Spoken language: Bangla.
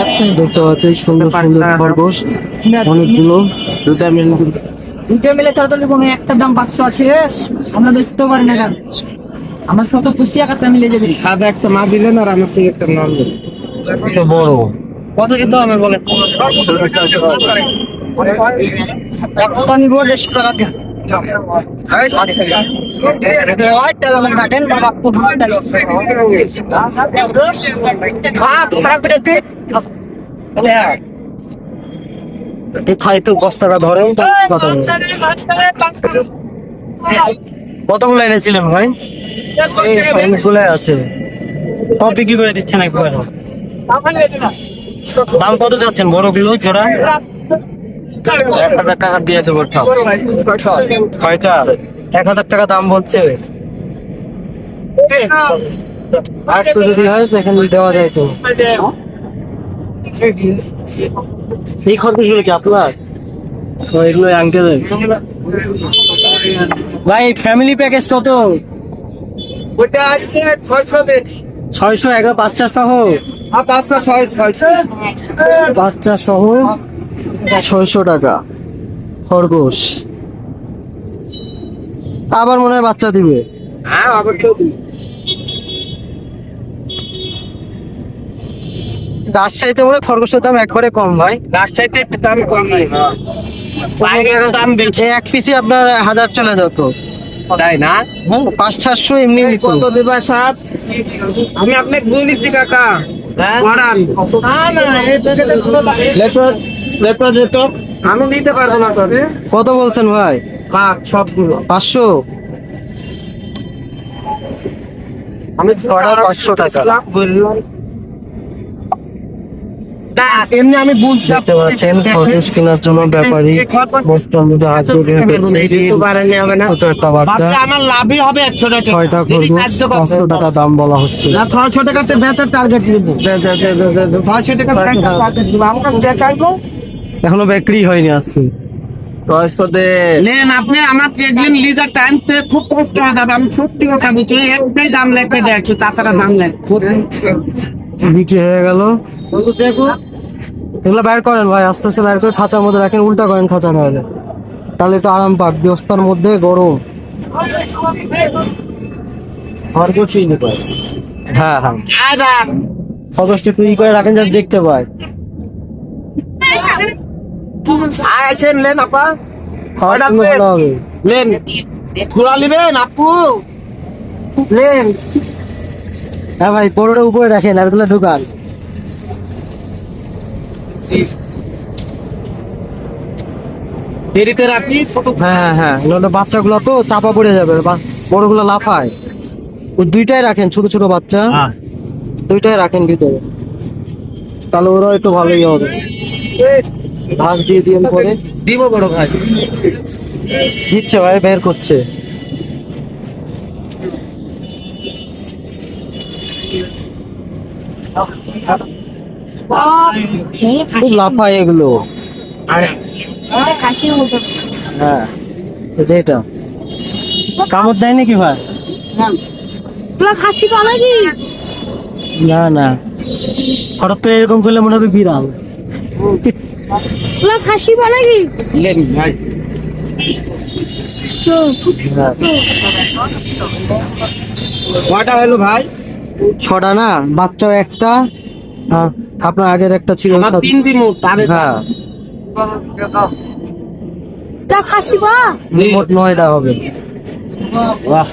দেখতে পাচ্ছেন সুন্দর সুন্দর খরগোশ অনেকগুলো। দুটা মিলে দুটো মিলে চলো কোনো একটা দাম পাঁচশো আছে আমরা বেচতে পারি না কেন। আমার শত খুশি একটা মিলে যাবে। সাদা একটা মা দিলেন আর আমার থেকে একটা নাম দিলেন। একটু বড়। কত কিন্তু আমি বলে? নিবো দেড়শো টাকা দিয়ে একটু বস্তাটা ধরেন। কতগুলো এনেছিলেন ভাই অনেকগুলো আছে সব বিক্রি করে দিচ্ছেন একবার দাম কত যাচ্ছেন বড় কিলো জোড়া এক হাজার টাকা দিয়ে দেবো ছয়টা এক হাজার টাকা দাম বলছে। একটু যদি হয় সেখানে দেওয়া যায় তো। এই খরচগুলো কি আপনার? এগুলো আঙ্কেল ভাই ফ্যামিলি প্যাকেজ কত? ওটা আছে ছয়শো ছয়শো এগারো বাচ্চা সহ? আর পাঁচশো ছয় ছয়শো। বাচ্চা সহ? ছয়শো টাকা। খরগোশ। আবার মনে হয় বাচ্চা দিবে। হ্যাঁ আবার কেউ রাজশাহীতে মনে খরগোশের দাম একবারে কম ভাই। রাজশাহীতে দাম কম নাই দাম বেশি। এক পিসি আপনার হাজার চলে যেত। তাই না? হ্যাঁ পাঁচ সাতশো এমনি নিত। কত দেবা সব? আমি আপনাকে বলেছি কাকা। যেত আমি। নিতে পারব না কত বলছেন ভাই? কাক সবগুলো। পাঁচশো? আমি ছটা পাঁচশো টাকা। বললাম না এমনি আমি বলছি দেখতে পাচ্ছেন কেনার জন্য ব্যাপারী বস্তার মধ্যে হাত ঢুকে ছোট একটা বাচ্চা আমার লাভই হবে একশো টাকা ছয়টা খরগোশ পাঁচশো টাকা দাম বলা হচ্ছে। না ছয়শো টাকাতে বেচার টার্গেট দিব ছয়শো টাকা টার্গেট দিব আমার কাছে দেখাইবো। এখনও বিক্রি হয়নি আজকে। নেন আপনি আমার লিজার টাইম খুব কষ্ট হয়ে যাবে আমি সত্যি কথা বলছি একটাই দাম লাগবে দেখছি তাছাড়া দাম লাগবে বিক্রি হয়ে গেল। দেখো এগুলো বাইর করেন ভাই আস্তে আস্তে বাইর করে খাঁচার মধ্যে রাখেন উল্টা করেন খাঁচা নাহলে তাহলে একটু আরাম পাক ব্যস্তার মধ্যে গরম। হ্যাঁ হ্যাঁ। আয়রা খরগোশটা একটু ই করে রাখেন যাতে দেখতে পায়। আছেন লেন আপা? খাওয়ার জন্য অর্ডার ভালো হবে। লেন ঘোরা নিবেন আপু? লেন। হ্যাঁ ভাই পরোটা উপরে রাখেন আর এগুলো ঢুকান। দেরিতে রাখি হ্যাঁ হ্যাঁ নয়তো বাচ্চাগুলো তো চাপা পড়ে যাবে বড়গুলো লাফায়। ওই দুইটাই রাখেন ছোট ছোট বাচ্চা। দুইটাই রাখেন ভিতরে। তাহলে ওরা একটু ভালোই হবে। ভাগ দিয়ে দিয়ে পরে। দিব বড় ভাই। দিচ্ছে ভাই বের করছে। খুব লাফায় এগুলো। হ্যাঁ এই যে এটা। কামড় দেয় নাকি ভাই? তোরা খাসি না না। হঠাৎ করে এরকম করলে মনে হবে বিড়াল। তোরা খাসি বা লেন ভাই। তো। হ্যাঁ। হলো ভাই? ছটা না বাচ্চাও একটা আপনার আগের একটা ছিল তিন দিন হ্যাঁ। তোরা খাসি বা? মোট নয়টা হবে। বাহ।